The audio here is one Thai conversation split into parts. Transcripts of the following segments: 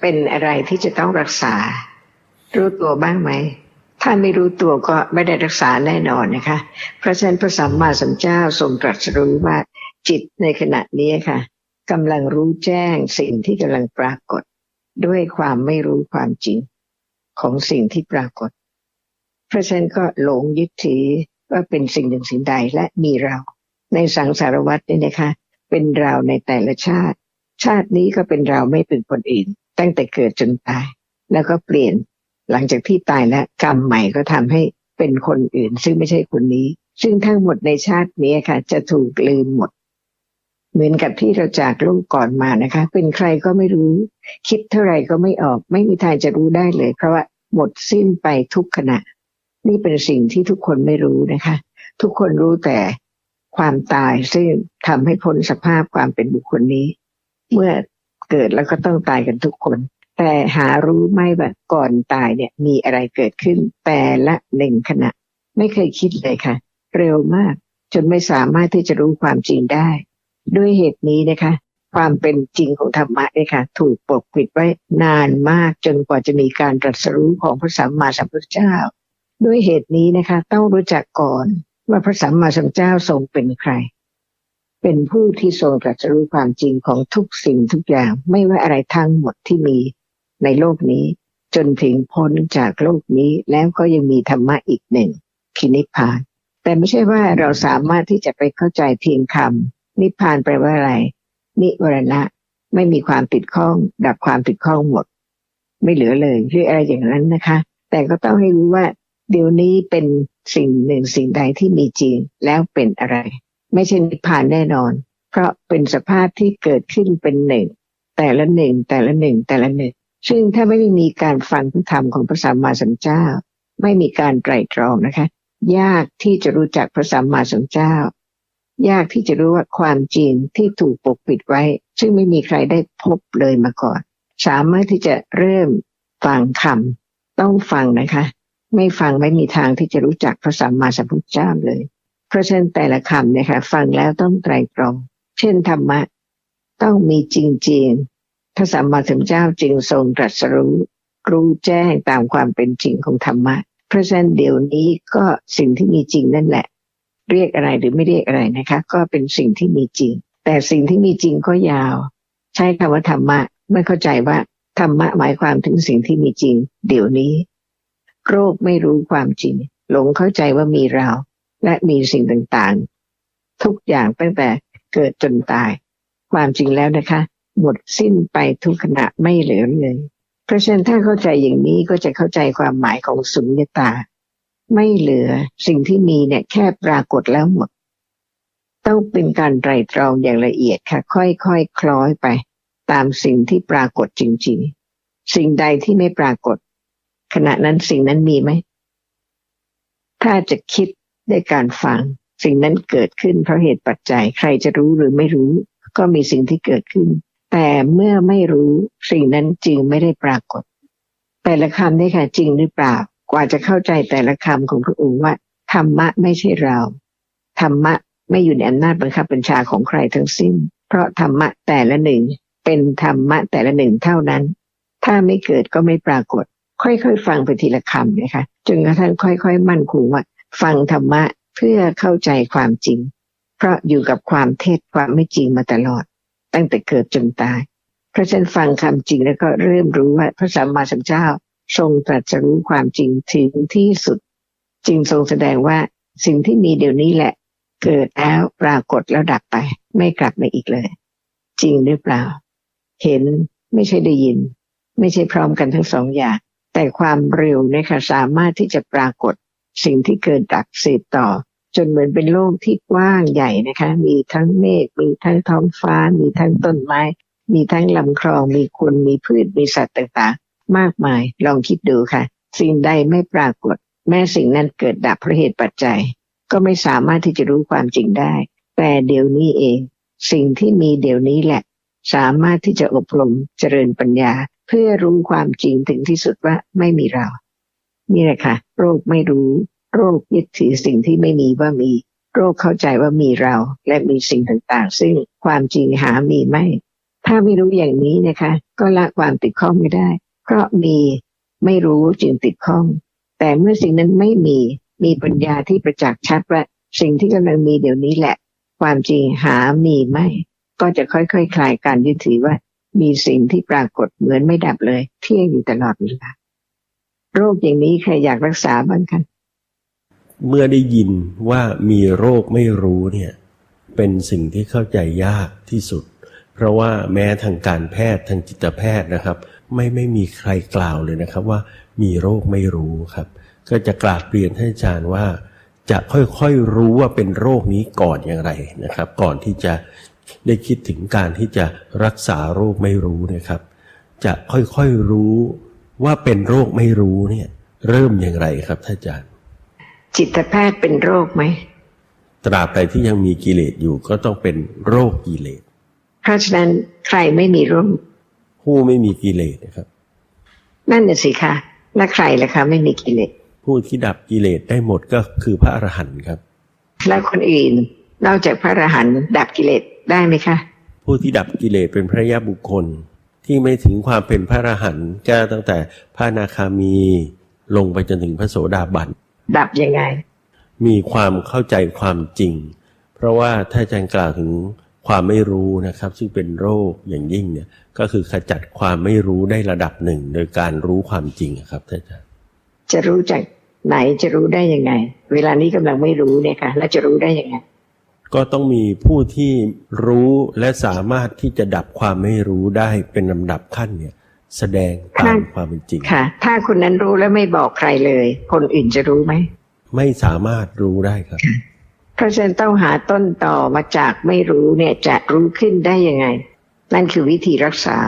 เป็นอะไรที่จะต้องรักษา รู้ตัวบ้างไหม ถ้าไม่รู้ตัวก็ไม่ได้รักษาแน่นอนนะคะ เพราะฉะนั้นพระสัมมาสัมพุทธเจ้าทรงตรัสรู้ว่าจิตในขณะนี้ค่ะกำลังรู้แจ้งสิ่งที่กำลังปรากฏ ด้วยความไม่รู้ความจริงของสิ่งที่ปรากฏ เพราะฉะนั้นก็หลงยึดถือว่าเป็นสิ่งหนึ่งสิ่งใดและมีเรา ในสังสารวัฏนี่นะคะ เป็นเราในแต่ละชาติ ชาตินี้ก็เป็นเราไม่เป็นคนอื่น ตั้งแต่เกิดจนตาย แล้วก็เปลี่ยนหลังจากที่ตายแล้วกรรมใหม่ก็ทำให้เป็นคนอื่น ซึ่งไม่ใช่คนนี้ ซึ่งทั้งหมดในชาตินี้ค่ะ จะถูกลืมหมด เหมือนกับที่เราจากลูกก่อนมานะคะ เป็นใครก็ไม่รู้ คิดเท่าไหร่ก็ไม่ออก ไม่มีทางจะรู้ได้เลย เพราะว่าหมดสิ้นไปทุกขณะ นี่เป็นสิ่งที่ทุกคนไม่รู้นะคะ ทุกคนรู้แต่ความตายซึ่งทำให้พ้นสภาพความเป็นบุคคลนี้ เมื่อ เกิดแล้วก็ต้องตายกันทุกคน แต่หารู้ไหมว่าก่อนตายเนี่ยมีอะไรเกิดขึ้น แต่ละหนึ่งขณะ ไม่เคยคิดเลยค่ะ เร็วมากจนไม่สามารถที่จะรู้ความจริงได้ ด้วยเหตุนี้นะคะ ความเป็นจริงของธรรมะเนี่ยค่ะ ถูกปกปิดไว้นานมากจนกว่าจะมีการตรัสรู้ของพระสัมมาสัมพุทธเจ้า ด้วยเหตุนี้นะคะ ต้องรู้จักก่อนว่าพระสัมมาสัมพุทธเจ้าทรงเป็นใคร เป็นผู้ที่ทรงตรัสรู้ความจริงของทุกสิ่งทุกอย่างไม่ว่าอะไรทั้งหมดที่มีในโลกนี้ จนถึงพ้นจากโลกนี้แล้วก็ยังมีธรรมะอีกหนึ่งคือนิพพาน แต่ไม่ใช่ว่าเราสามารถที่จะไปเข้าใจเพียงคำนิพพานแปลว่าอะไร นิวรณะไม่มีความติดข้อง ดับความติดข้องหมด ไม่เหลือเลยคืออะไรอย่างนั้นนะคะ แต่ก็ต้องให้รู้ว่าเดี๋ยวนี้เป็นสิ่งหนึ่งสิ่งใดที่มีจริงแล้วเป็นอะไร ไม่ใช่นิพพานแน่นอน เพราะเป็นสภาพที่เกิดขึ้นเป็นหนึ่ง แต่ละหนึ่งแต่ละหนึ่งแต่ละหนึ่ง ซึ่งถ้าไม่ได้มีการฟังพระธรรมของพระสัมมาสัมพุทธเจ้า ไม่มีการไตรตรองนะคะ ยากที่จะรู้จักพระสัมมาสัมพุทธเจ้า ยากที่จะรู้ว่าความจริงที่ถูกปกปิดไว้ ซึ่งไม่มีใครได้พบเลยมาก่อน สามารถที่จะเริ่มฟังคำต้องฟังนะคะ ไม่ฟังไม่มีทางที่จะรู้จักพระสัมมาสัมพุทธเจ้าเลย เพราะฉะนั้นแต่ละคำเนี่ยค่ะฟังแล้วต้องไตรตรอง เช่นธรรมะ ต้องมีจริงๆพระสัมมาสัมพุทธเจ้าจึงทรงตรัสรู้รู้แจ้งตามความเป็นจริงของธรรมะ เพราะฉะนั้นเดี๋ยวนี้ก็สิ่งที่มีจริงนั่นแหละ เรียกอะไรหรือไม่เรียกอะไรนะคะ ก็เป็นสิ่งที่มีจริง แต่สิ่งที่มีจริงก็ยาว ใช้คำว่าธรรมะไม่เข้าใจว่าธรรมะหมายความถึงสิ่งที่มีจริง เดี๋ยวนี้ โรคไม่รู้ความจริง หลงเข้าใจว่ามีเรา และมีสิ่งต่างๆ ทุกอย่างตั้งแต่เกิดจนตาย ความจริงแล้วนะคะหมดสิ้นไปทุกขณะไม่เหลือเลย เพราะฉะนั้นถ้าเข้าใจอย่างนี้ก็จะเข้าใจความหมายของสุญญตา ไม่เหลือสิ่งที่มีเนี่ยแค่ปรากฏแล้วหมด ต้องเป็นการไตรตรองอย่างละเอียดค่ะ ค่อยๆคคล้อยไป ตามสิ่งที่ปรากฏจริง ๆ สิ่งใดที่ไม่ปรากฏ ขณะนั้นสิ่งนั้นมีไหม ถ้าจะคิด ด้วยการฟัง สิ่งนั้นเกิดขึ้นเพราะเหตุปัจจัยใครจะรู้หรือไม่รู้ ก็มีสิ่งที่เกิดขึ้น แต่เมื่อไม่รู้สิ่งนั้นจริงไม่ได้ปรากฏ แต่ละคำนี่ค่ะจริงหรือเปล่า กว่าจะเข้าใจแต่ละคำของพระองค์ว่าธรรมะไม่ใช่เราธรรมะไม่อยู่ในอำนาจบังคับบัญชาของใครทั้งสิ้น เพราะธรรมะแต่ละหนึ่งเป็นธรรมะแต่ละหนึ่งเท่านั้น ถ้าไม่เกิดก็ไม่ปรากฏ ค่อยๆ ฟังไปทีละคำนะคะจนกระทั่งค่อย ๆ มั่นคงว่า ฟังธรรมะเพื่อเข้าใจความจริง เพราะอยู่กับความเท็จความไม่จริงมาตลอด ตั้งแต่เกิดจนตาย เพราะฉะนั้นฟังคำจริงแล้วก็เริ่มรู้ว่าพระสัมมาสัมพุทธเจ้าทรงตรัสรู้ความจริงถึงที่สุดจึงทรงแสดงว่าสิ่งที่มีเดี๋ยวนี้แหละ เกิดแล้วปรากฏแล้วดับไป ไม่กลับมาอีกเลย จริงหรือเปล่า เห็นไม่ใช่ได้ยิน ไม่ใช่พร้อมกันทั้งสองอย่าง แต่ความเร็วเนี่ยค่ะสามารถที่จะปรากฏ สิ่งที่เกิดดักสืบต่อ จนเหมือนเป็นโลกที่กว้างใหญ่นะคะ มีทั้งเมฆมีทั้งท้องฟ้า มีทั้งต้นไม้ มีทั้งลำคลอง มีคนมีพืชมีสัตว์ต่างๆ มากมายลองคิดดูค่ะ สิ่งใดไม่ปรากฏ แม้สิ่งนั้นเกิดดับเพราะเหตุปัจจัย ก็ไม่สามารถที่จะรู้ความจริงได้ แต่เดี๋ยวนี้เอง สิ่งที่มีเดี๋ยวนี้แหละ สามารถที่จะอบรมเจริญปัญญา เพื่อรู้ความจริงถึงที่สุดว่าไม่มีเรา นี่แหละค่ะ โรคไม่รู้ โรคยึดถือสิ่งที่ไม่มีว่ามี โรคเข้าใจว่ามีเราและมีสิ่งต่างๆ ซึ่งความจริงหามีไม่ ถ้าไม่รู้อย่างนี้นะคะ ก็ละความติดข้องไม่ได้ เพราะมีไม่รู้จึงติดข้อง แต่เมื่อสิ่งนั้นไม่มีมีปัญญาที่ประจักษ์ชัดว่าสิ่งที่กำลังมีเดี๋ยวนี้แหละ ความจริงหามีไม่ ก็จะค่อยๆคคลายการยึดถือว่า มีสิ่งที่ปรากฏเหมือนไม่ดับเลย เที่ยงอยู่ตลอดเวลา โรคอย่างนี้ใครอยากรักษาบ้างคะเมื่อได้ยินว่ามีโรคไม่รู้เนี่ยเป็นสิ่งที่เข้าใจยากที่สุด เพราะว่าแม้ทางการแพทย์ทางจิตแพทย์นะครับ ไม่ไม่มีใครกล่าวเลยนะครับว่ามีโรคไม่รู้ครับ ก็จะกราบเรียนท่านอาจารย์ว่า จะค่อยๆรู้ว่าเป็นโรคนี้ก่อนอย่างไรนะครับ ก่อนที่จะได้คิดถึงการที่จะรักษาโรคไม่รู้นะครับ จะค่อยๆรู้ ว่าเป็นโรคไม่รู้เนี่ย เริ่มอย่างไรครับท่านอาจารย์ จิตแพทย์เป็นโรคไหมตราบใดที่ยังมีกิเลสอยู่ก็ต้องเป็นโรคกิเลส เพราะฉะนั้นใครไม่มีโรคผู้ไม่มีกิเลสนะครับ นั่นน่ะสิคะและใครล่ะคะ ไม่มีกิเลสผู้ที่ดับกิเลสได้หมดก็คือพระอรหันต์ครับ และคนอื่นนอกจากพระอรหันต์ดับกิเลสได้ไหมคะ ผู้ที่ดับกิเลสเป็นพระยาบุคคล ที่ไม่ถึงความเป็นพระอรหันต์ก็ตั้งแต่พระอนาคามีลงไปจนถึงพระโสดาบัน ดับยังไง มีความเข้าใจความจริง เพราะว่าถ้าอาจารย์กล่าวถึงความไม่รู้นะครับ ซึ่งเป็นโรคอย่างยิ่งเนี่ยก็คือขจัดความไม่รู้ได้ระดับหนึ่ง โดยการรู้ความจริงอะครับท่านอาจารย์จะรู้จากไหนจะรู้ได้ยังไง เวลานี้กำลังไม่รู้เนี่ยค่ะแล้วจะรู้ได้ยังไง ก็ต้องมีผู้ที่รู้และสามารถที่จะดับความไม่รู้ได้เป็นลำดับขั้นเนี่ย แสดงตามความเป็นจริงค่ะ ถ้าคนนั้นรู้แล้วไม่บอกใครเลย คนอื่นจะรู้ไหมไม่สามารถรู้ได้ครับเพราะฉะนั้นต้องหาต้นต่อมาจากไม่รู้เนี่ยจะรู้ขึ้นได้ยังไง นั่นคือวิธีรักษา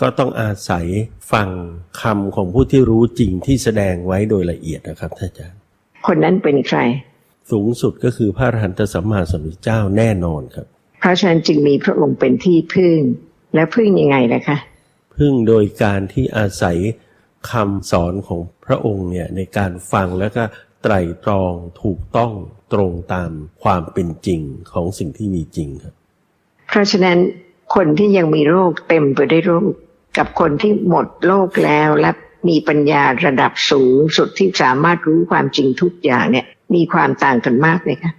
ก็ต้องอาศัยฟังคำของผู้ที่รู้จริงที่แสดงไว้โดยละเอียดนะครับท่านอาจารย์คนนั้นเป็นใคร สูงสุดก็คือพระอรหันตสัมมาสัมพุทธเจ้าแน่นอนครับ เพราะฉะนั้นจึงมีพระองค์เป็นที่พึ่ง และพึ่งยังไงนะคะ พึ่งโดยการที่อาศัยคำสอนของพระองค์เนี่ยในการฟังแล้วก็ไตร่ตรองถูกต้องตรงตามความเป็นจริงของสิ่งที่มีจริงครับ เพราะฉะนั้นคนที่ยังมีโรคเต็มไปด้วยโรค กับคนที่หมดโรคแล้วและมีปัญญาระดับสูงสุดที่สามารถรู้ความจริงทุกอย่างเนี่ย มีความต่างกันมากเลยค่ะ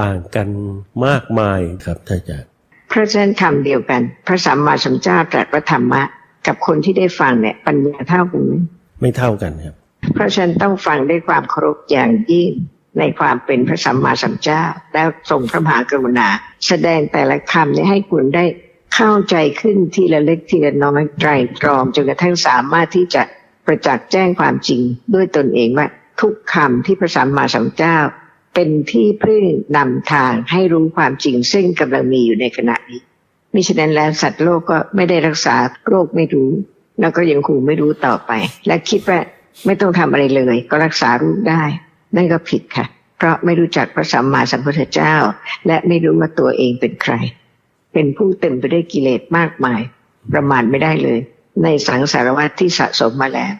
ต่างกันมากมายครับท่านอาจารย์เพราะฉะนั้นคำเดียวกัน พระสัมมาสัมพุทธเจ้าตรัสว่าธรรมะ กับคนที่ได้ฟังเนี่ยปัญญาเท่ากันไหมไม่เท่ากันครับ เพราะฉะนั้นต้องฟังด้วยความเคารพอย่างยิ่งในความเป็นพระสัมมาสัมพุทธเจ้า แล้วทรงพระมหากรุณา แสดงแต่ละคำเนี่ยให้คุณได้เข้าใจขึ้นทีละเล็กทีละน้อยไตรตรองจนกระทั่งสามารถที่จะประจักษ์แจ้งความจริงด้วยตนเองว่า ทุกคำที่พระสัมมาสัมพุทธเจ้า เป็นที่พึ่งนำทางให้รู้ความจริงซึ่งกำลังมีอยู่ในขณะนี้มิฉะนั้นแล้วสัตว์โลกก็ไม่ได้รักษาโรคไม่รู้ แล้วก็ยังคงไม่รู้ต่อไป และคิดว่าไม่ต้องทำอะไรเลย ก็รักษาโรคได้ นั่นก็ผิดค่ะ เพราะไม่รู้จักพระสัมมาสัมพุทธเจ้า และไม่รู้ว่าตัวเองเป็นใคร เป็นผู้เต็มไปด้วยกิเลสมากมาย ประมาณไม่ได้เลย ในสังสารวัฏที่สะสมมาแล้ว